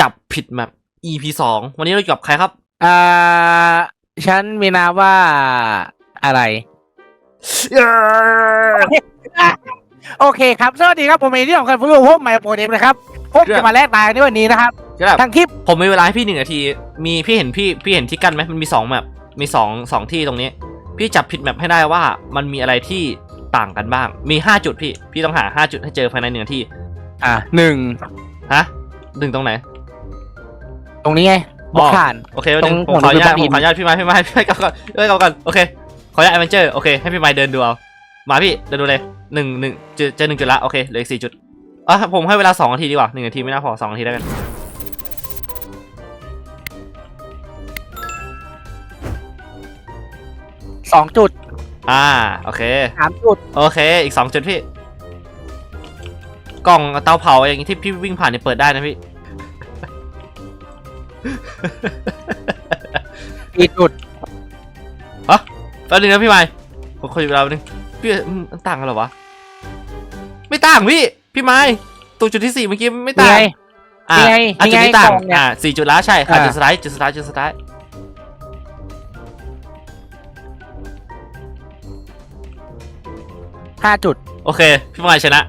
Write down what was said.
จับผิดแมป EP สองวันนี้เราอยู่กับใครครับ อ่า ฉันมีนามว่าอะไร โอเคครับ สวัสดีครับ ผมเองที่ของคันฟูรูพวกใหม่โปรเดมนะครับผมจะมาแลกตายในวันนี้นะครับก็แบบทั้งคลิป ผมมีเวลาให้พี่หนึ่งนาที มีพี่เห็นพี่พี่เห็นที่กั้นไหมมันมีสองแมป มีสองสองที่ตรงนี้ พี่จับผิดแมปให้ได้ว่ามันมีอะไรที่ต่างกันบ้าง มีห้าจุดพี่ พี่ต้องหาห้าจุดให้เจอภายในหนึ่งนาที อ่าหนึ่งฮะดึงตรงไหน ตรงนี้ไงบกขาน โอเควันหนึงตรงผมขออนุญาตหัวเรือผมขออนุญาตพี่ไม้พี่ไม้พี่ไม้กลับก่อนพี่ไม้กลับก่อนโอเคขออนุญาตแอดเวนเจอร์โอเคให้พี่ไม้เดินดูเอามาพี่เดินดูเลยหนึ่งหนึ่งเจอเจอหนึ่งจุดละโอเคเหลืออีกสี่จุดอะผมให้เวลาสองนาทีดีกว่าหนึ่งนาทีไม่น่าพอสองนาทีได้กันสองจุด อ่าโอเคสามจุดโอเค อีกสองจุดพี่ กล่องเตาเผาอย่างนี้ที่พี่วิ่งผ่านเนี่ยเปิดได้นะพี่ สี่จุดแป๊บนึงนะพี่ไม้ผมคุยเวลาแป๊บนึงพี่อืมมันต่างกันเหรอวะ ไม่ต่างพี่ พี่ไม้ตัวจุดที่สี่เมื่อกี้ไม่นี่ต่าง ไง อ่านี่ไงอะจุดนี่ไงที่ต่างกล่องเนี่ยอ่าสี่จุดแล้วใช่ค่ะอ่า จุดสุดท้ายจุดสุดท้ายจุดสุดท้ายห้าจุด โอเค พี่ไม้ชนะ